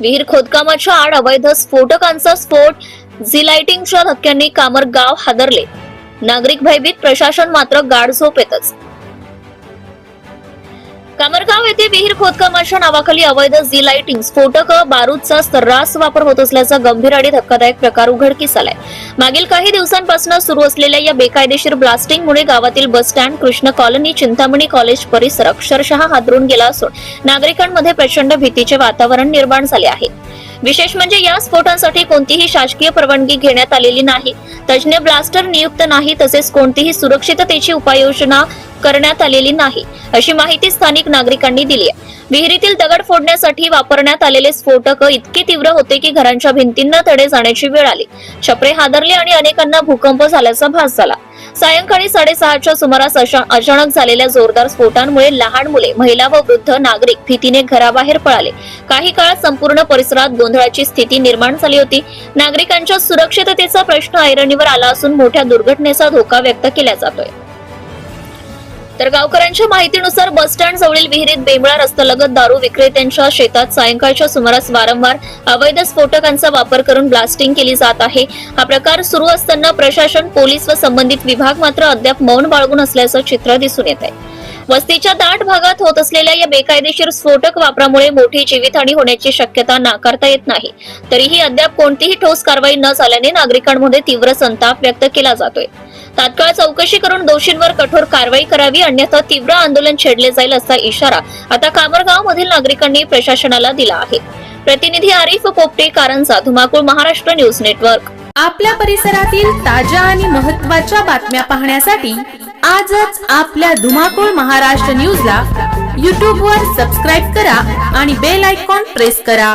विहीर खोदकामाच्या आड अवैध स्फोटकांचा स्फोट झिलाइटिंगच्या धक्क्यांनी कामर गाव हादरले. नागरिक भयभीत प्रशासन मात्र गाढ झोपेतच कामरगाव येथे विहीर खोदकामाच्या नावाखाली अवैध झी लाइटिंग स्फोटक बारूदचा सर्रास वापर होत असल्याचा गंभीर आणि धक्कादायक प्रकार उघडकीस आलाय मागील काही दिवसांपासून सुरू असलेल्या या बेकायदेशीर ब्लास्टिंगमुळे गावातील bus stand Krishna colony Chintamani college परिसर अक्षरशः हादरून गेला असून नागरिकांमध्ये प्रचंड भीतीचे वातावरण निर्माण झाले आहे. विशेष म्हणजे या स्फोटांसाठी कोणतीही शासकीय परवानगी घेण्यात आलेली नाही. तज्ज्ञ ब्लास्टर नियुक्त नाही तसेच कोणतीही सुरक्षिततेची उपाययोजना करण्यात आलेली नाही अशी माहिती स्थानिक नागरिकांनी दिली आहे. विहिरीतील दगड फोडण्यासाठी वापरण्यात आलेले स्फोटक इतके तीव्र होते की घरांच्या भिंतींना तडे जाण्याची वेळ आली. छपरे हादरले आणि अनेकांना भूकंप झाल्याचा भास झाला. सायंकाळी साडेसहाच्या सुमारास अचानक झालेल्या जोरदार स्फोटांमुळे लहान मुले महिला व वृद्ध नागरिक भीतीने घराबाहेर पळाले. काही काळात संपूर्ण परिसरात गोंधळाची स्थिती निर्माण झाली होती. नागरिकांच्या सुरक्षिततेचा प्रश्न ऐरणीवर आला असून मोठ्या दुर्घटनेचा धोका व्यक्त केला जातोय. तर गावकऱ्यांच्या माहितीनुसार बस स्टँड जवळील विहिरीत बेंबळा रस्त्यालगत दारू विक्रेत्यांच्या शेतात सायंकाळच्या सुमारास वारंवार अवैध स्फोटकांचा वापर करून ब्लास्टिंग केली जात आहे. हा प्रकार सुरू असताना प्रशासन पोलीस व संबंधित विभाग मात्र अद्याप मौन बाळगून असल्याचं चित्र दिसून येत आहे वस्तीच्या दाट भागात होत असलेल्या या बेकायदेशीर स्फोटक वापरामुळे मोठी जीवितहानी होण्याची शक्यता नाकारता येत नाही. तरीही अद्याप कोणतीही ठोस कारवाई न झाल्याने नागरिकांमध्ये तीव्र संताप व्यक्त केला जातोय. तात्काळ चौकशी करून दोषींवर कठोर कारवाई करावी अन्यथा तीव्र आंदोलन छेडले जाईल असा इशारा आता कामरगाव मधील नागरिकांनी प्रशासनाला दिला आहे. प्रतिनिधी आरिफ पोपटे कारंजा धुमाकूळ महाराष्ट्र न्यूज नेटवर्क. आपल्या परिसरातील ताज्या आणि महत्त्वाच्या बातम्या पाहण्यासाठी आजच आपल्या धुमाकूळ महाराष्ट्र न्यूजला यूट्यूबवर सबस्क्राईब करा आणि बेल आयकॉन प्रेस करा.